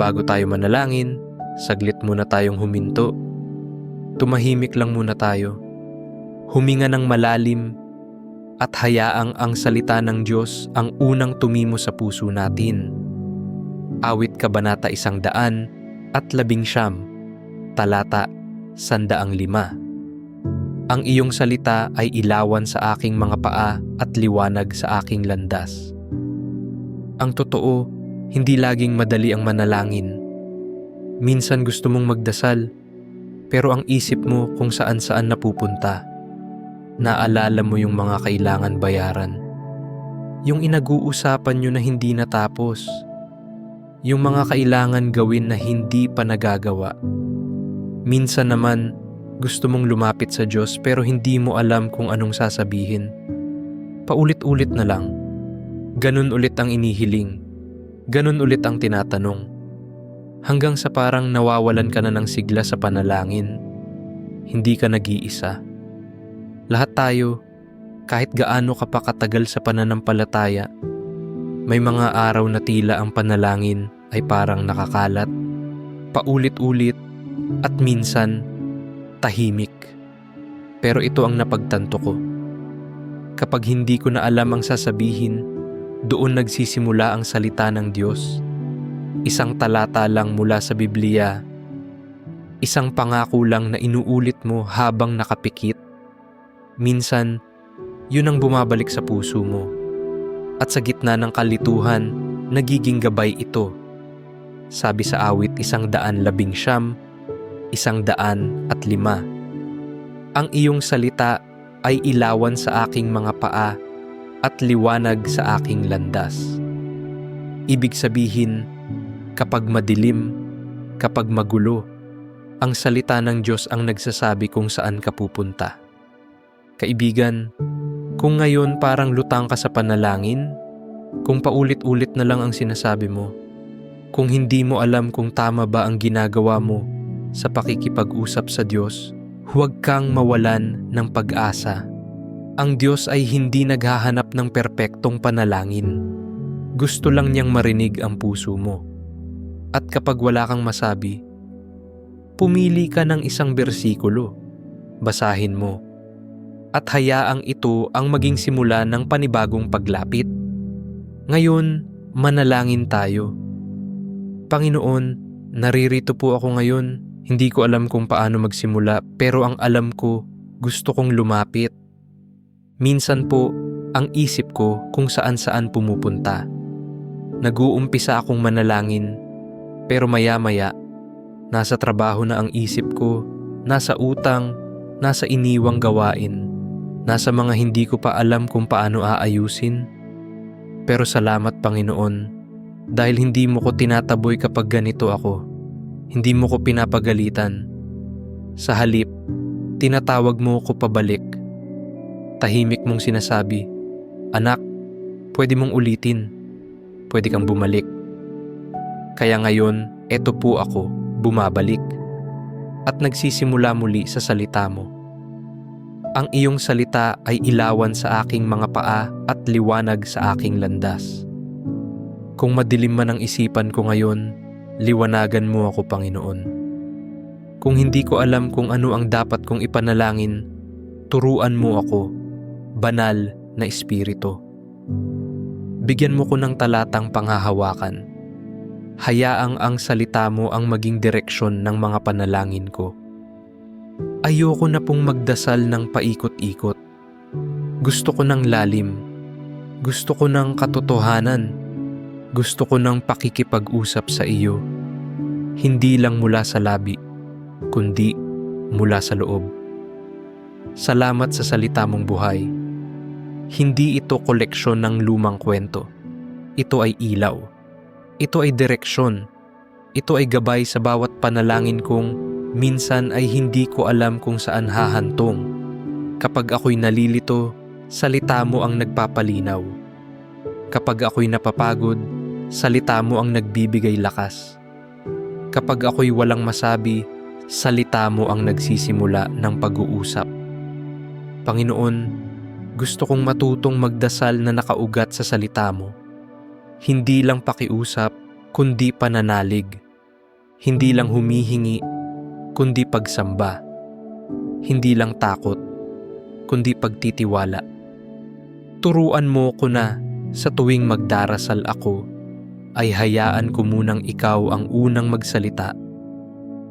bago tayo manalangin, saglit muna tayong huminto. Tumahimik lang muna tayo. Huminga ng malalim at hayaang ang salita ng Diyos ang unang tumimo sa puso natin. Awit Kabanata isang daan at labing siyam, talata sandaang lima. Ang iyong salita ay ilawan sa aking mga paa at liwanag sa aking landas. Ang totoo, hindi laging madali ang manalangin. Minsan gusto mong magdasal, pero ang isip mo kung saan-saan napupunta. Naalala mo yung mga kailangan bayaran. Yung inag-uusapan nyo na hindi natapos. Yung mga kailangan gawin na hindi pa nagagawa. Minsan naman, gusto mong lumapit sa Diyos pero hindi mo alam kung anong sasabihin. Paulit-ulit na lang. Ganun ulit ang inihiling. Ganun ulit ang tinatanong. Hanggang sa parang nawawalan ka na ng sigla sa panalangin. Hindi ka nag-iisa. Lahat tayo, kahit gaano ka pa katagal sa pananampalataya, may mga araw na tila ang panalangin ay parang nakakalat, paulit-ulit, at minsan tahimik. Pero ito ang napagtanto ko. Kapag hindi ko na alam ang sasabihin, doon nagsisimula ang salita ng Diyos. Isang talata lang mula sa Biblia. Isang pangako lang na inuulit mo habang nakapikit. Minsan, yun ang bumabalik sa puso mo. At sa gitna ng kalituhan, nagiging gabay ito. Sabi sa awit isang daan labing siyam, isang daan at lima. Ang iyong salita ay ilawan sa aking mga paa at liwanag sa aking landas. Ibig sabihin, kapag madilim, kapag magulo, ang salita ng Diyos ang nagsasabi kung saan ka pupunta. Kaibigan, kung ngayon parang lutang ka sa panalangin, kung paulit-ulit na lang ang sinasabi mo, kung hindi mo alam kung tama ba ang ginagawa mo sa pakikipag-usap sa Diyos, huwag kang mawalan ng pag-asa. Ang Diyos ay hindi naghahanap ng perpektong panalangin. Gusto lang niyang marinig ang puso mo. At kapag wala kang masabi, pumili ka ng isang bersikulo. Basahin mo. At hayaang ito ang maging simula ng panibagong paglapit. Ngayon, manalangin tayo. Panginoon, naririto po ako ngayon. Hindi ko alam kung paano magsimula pero ang alam ko, gusto kong lumapit. Minsan po, ang isip ko kung saan-saan pumupunta. Nag-uumpisa akong manalangin pero maya-maya, nasa trabaho na ang isip ko, nasa utang, nasa iniwang gawain, nasa mga hindi ko pa alam kung paano aayusin. Pero salamat Panginoon, dahil hindi mo ko tinataboy kapag ganito ako. Hindi mo ko pinapagalitan. Sa halip, tinatawag mo ko pabalik. Tahimik mong sinasabi, Anak, pwede mong ulitin. Pwede kang bumalik. Kaya ngayon, eto po ako, bumabalik. At nagsisimula muli sa salita mo. Ang iyong salita ay ilawan sa aking mga paa at liwanag sa aking landas. Kung madilim man ang isipan ko ngayon, liwanagan mo ako Panginoon. Kung hindi ko alam kung ano ang dapat kong ipanalangin, turuan mo ako, banal na espiritu. Bigyan mo ko ng talatang panghahawakan. Hayaang ang salita mo ang maging direksyon ng mga panalangin ko. Ayoko na pong magdasal ng paikot-ikot. Gusto ko ng lalim. Gusto ko ng katotohanan. Gusto ko ng pakikipag-usap sa iyo. Hindi lang mula sa labi, kundi mula sa loob. Salamat sa salita mong buhay. Hindi ito koleksyon ng lumang kwento. Ito ay ilaw. Ito ay direksyon. Ito ay gabay sa bawat panalangin kong minsan ay hindi ko alam kung saan hahantong. Kapag ako'y nalilito, salita mo ang nagpapalinaw. Kapag ako'y napapagod, salita mo ang nagbibigay lakas. Kapag ako'y walang masabi, salita mo ang nagsisimula ng pag-uusap. Panginoon, gusto kong matutong magdasal na nakaugat sa salita mo. Hindi lang pakiusap, kundi pananalig. Hindi lang humihingi, kundi pagsamba. Hindi lang takot, kundi pagtitiwala. Turuan mo ko na sa tuwing magdarasal ako, ay hayaan ko munang ikaw ang unang magsalita.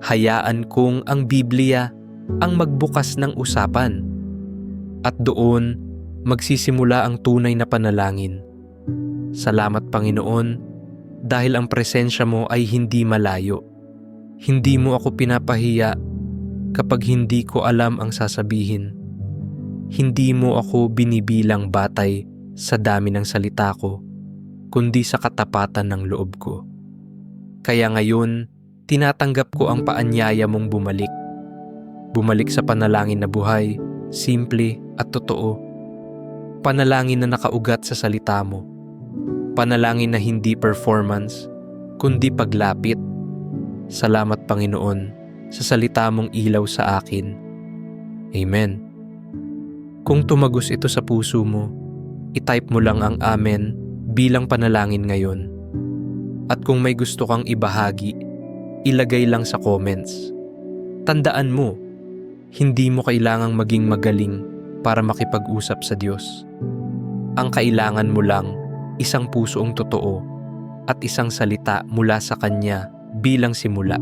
Hayaan kong ang Biblia ang magbukas ng usapan. At doon, magsisimula ang tunay na panalangin. Salamat Panginoon dahil ang presensya mo ay hindi malayo. Hindi mo ako pinapahiya kapag hindi ko alam ang sasabihin. Hindi mo ako binibilang batay sa dami ng salita ko, kundi sa katapatan ng loob ko. Kaya ngayon, tinatanggap ko ang paanyaya mong bumalik. Bumalik sa panalangin na buhay, simple at totoo. Panalangin na nakaugat sa salita mo. Panalangin na hindi performance, kundi paglapit. Salamat Panginoon sa salita mong ilaw sa akin. Amen. Kung tumagos ito sa puso mo, itype mo lang ang Amen bilang panalangin ngayon. At kung may gusto kang ibahagi, ilagay lang sa comments. Tandaan mo, hindi mo kailangang maging magaling para makipag-usap sa Diyos. Ang kailangan mo lang, isang pusoong totoo at isang salita mula sa Kanya bilang simula.